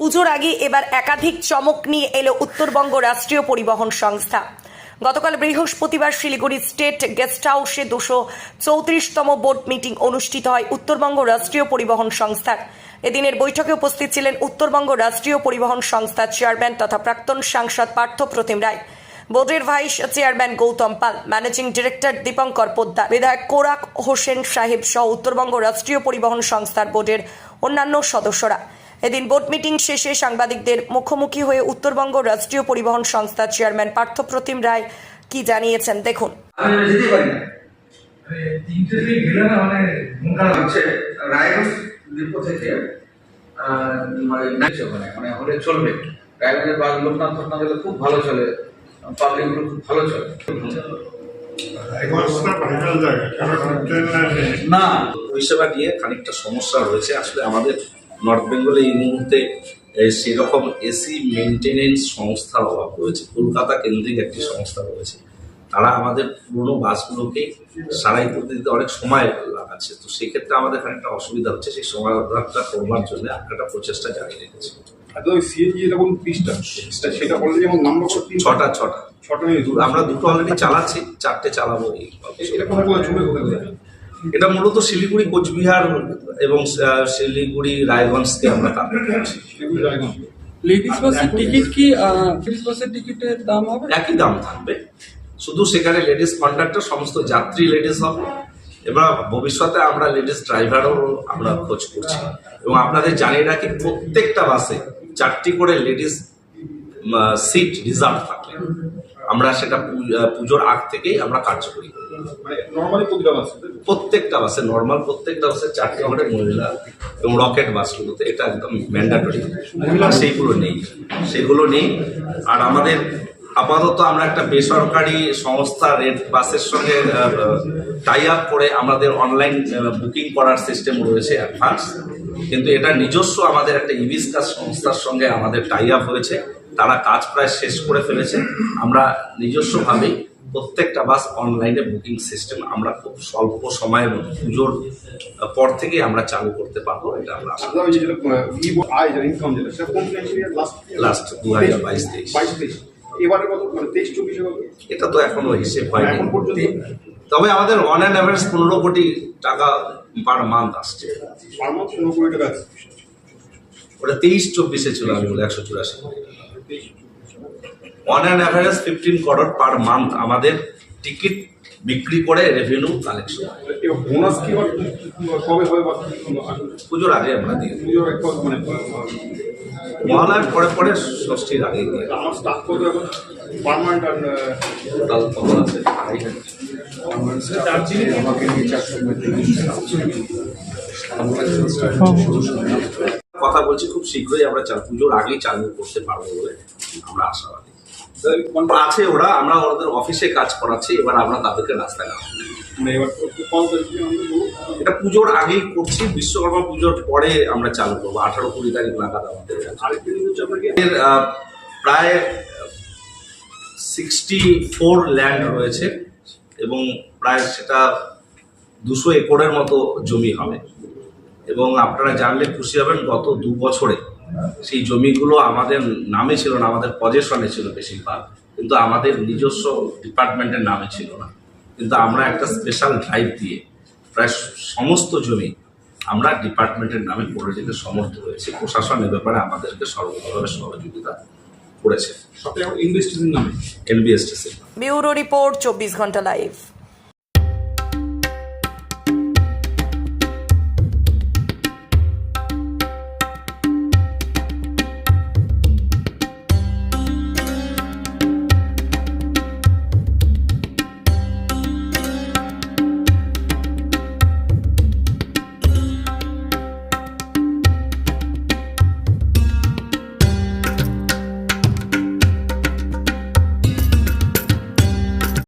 পুজোর আগে এবার একাধিক চমক নিয়ে এলো উত্তরবঙ্গ রাষ্ট্রীয় পরিবহন সংস্থা। গতকাল বৃহস্পতিবার শিলিগুড়ি স্টেট গেস্ট হাউসে দুশো চৌত্রিশতম বোর্ড মিটিং অনুষ্ঠিত হয় উত্তরবঙ্গ রাষ্ট্রীয় পরিবহন সংস্থার। এদিনের বৈঠকে উপস্থিত ছিলেন উত্তরবঙ্গ রাষ্ট্রীয় পরিবহন সংস্থার চেয়ারম্যান তথা প্রাক্তন সাংসদ পার্থ প্রতিম রায়, বোর্ডের vice chairman Gautam Pal, managing director Dipankar Poddar, বিধায়ক কোরাক হোসেন সাহেব সহ উত্তরবঙ্গ রাষ্ট্রীয় পরিবহন সংস্থার বোর্ডের অন্যান্য সদস্যরা। এদিন বোর্ড মিটিং শেষে সাংবাদিকদের মুখোমুখি হয়ে উত্তরবঙ্গ রাষ্ট্রীয় পরিবহন সংস্থার চেয়ারম্যান পার্থ প্রতিম রায় কি জানিয়েছেন দেখুন। না। না মানে মন খারাপ হচ্ছে রায়গঞ্জ ডিপো থেকে মানে নাইছে ওখানে মানে হলে চলবে। রায়গঞ্জের বা লোকনাথ ফোকনাথ খুব ভালো চলে। পাবলিক খুব ভালো চলে। এগুলো ভাইরাল জায়গা কারণ ট্রেন লাইন নেই না। পরিষেবা নিয়ে খানিকটা সমস্যা রয়েছে। আসলে আমাদের নর্থ বেঙ্গলে এই মুহূর্তে সেরকম এসি মেনটেনেন্স সংস্থার অভাব রয়েছে। কলকাতা কেন্দ্রিক একটি সংস্থা রয়েছে। তারা আমাদের পুরনো বাসগুলোকে সারাই করতে দিতে অনেক সময় লাগাচ্ছে। তো সেক্ষেত্রে আমাদের খানিকটা অসুবিধা হচ্ছে। সেই সময় সমাধানটা করবার জন্য আমরা একটা প্রচেষ্টা জারি রেখেছি। ছটা ছটা। ছটা আমরা দুটো অলরেডি চালাচ্ছি চারটে চালাবো এই এটা মূলত শিলিগুড়ি কোচবিহার এবং শিলিগুড়ি রায়গঞ্জকে আমরা টার্গেট করছি লেডিস বাসের টিকিট কি লেডিস বাসের টিকিটের দাম হবে? একই দাম থাকবে। শুধু সেখানে লেডিস কন্ডাক্টর সমস্ত যাত্রী লেডিস হবে। এবার ভবিষ্যতে আমরা লেডিস ড্রাইভারও আমরা খোঁজ করছি। এবং আপনাদের জানিয়ে রাখি প্রত্যেকটা বাসে চারটি করে লেডিস সিট রিজার্ভ থাকবে। আমরা সেটা পুজোর আগ থেকেই আমরা কার্যকরী করি। মানে প্রত্যেকটা বাসে নর্মাল প্রত্যেকটা বাসে চারটে করে মহিলা এবং রকেট বাসগুলোতে এটা একদম ম্যান্ডাটরি মহিলা সেইগুলো নেই। সেগুলো নেই। আর আমাদের আপাতত আমরা একটা বেসরকারি সংস্থা রেড বাসের সঙ্গে টাই আপ করে আমাদের অনলাইন বুকিং করার সিস্টেম রয়েছে অ্যাডভান্স কিন্তু এটা নিজস্ব আমাদের একটা ইভিসকাস সংস্থার সঙ্গে আমাদের টাই আপ হয়েছে। তারা কাজ প্রায় শেষ করে ফেলেছে। আমরা নিজস্বভাবেই প্রত্যেকটা বাস অনলাইনে বুকিং সিস্টেম আমরা খুব স্বল্প সময়ের পুজোর পর থেকেই আমরা চালু করতে পারব, এটা আমরা লাস্ট দু হাজার বাইশ তেইশ তেইশ চব্বিশে এটা তো এখনও হিসেব হয়নি। তবে আমাদের অন অ্যান্ড অ্যাভারেজ পনেরো কোটি টাকা পার মান্থ আসছে। ওটা তেইশ চব্বিশে ছিল আমি বলে, একশো চুরাশি on and average fifteen crore per month আমাদের টিকিট বিক্রি করে রেভিনিউ কালেকশন বোনাস কি কবে হবে পুজোর আগে আমরা দিই। পুজোর এক মানে মহালয়ার পরে পরে ষষ্ঠীর আগে দিয়ে দিই। আমার স্টাফ কত এখন? পারমানেন্ট আর টোটাল কত আছে? আড়াই হাজার। কথা বলছি খুব শীঘ্রই আমরা চালু পুজোর আগেই চালু করতে পারব বলে আমরা আশাবাদী। আছে ওরা আমরা ওদের অফিসে কাজ করাচ্ছি এবার আমরা তাদেরকে রাস্তায় নামাবো। মানে এটা পুজোর আগেই করছি বিশ্বকর্মা পুজোর পরে আমরা চালু করব। আঠারো কুড়ি তারিখ নাগাদ আমাদের এর প্রায় সিক্সটি ফোর ল্যান্ড রয়েছে এবং প্রায় সেটা দুশো একরের মতো জমি হবে। এবং আপনারা জানলে খুশি হবেন গত দু বছরে সেই জমিগুলো আমাদের নামে ছিল না আমাদের পজেশনে ছিল বেশিরভাগ কিন্তু আমাদের নিজস্ব ডিপার্টমেন্টের নামে ছিল না। কিন্তু আমরা একটা স্পেশাল ড্রাইভ দিয়ে প্রায় সমস্ত জমি আমরা ডিপার্টমেন্টের নামে করে যেতে সমর্থ হয়েছি। প্রশাসন এ ব্যাপারে আমাদেরকে সর্বভাবে সহযোগিতা করেছে। নামে? এনবিএসটিসি ব্যুরো রিপোর্ট চব্বিশ ঘণ্টা লাইভ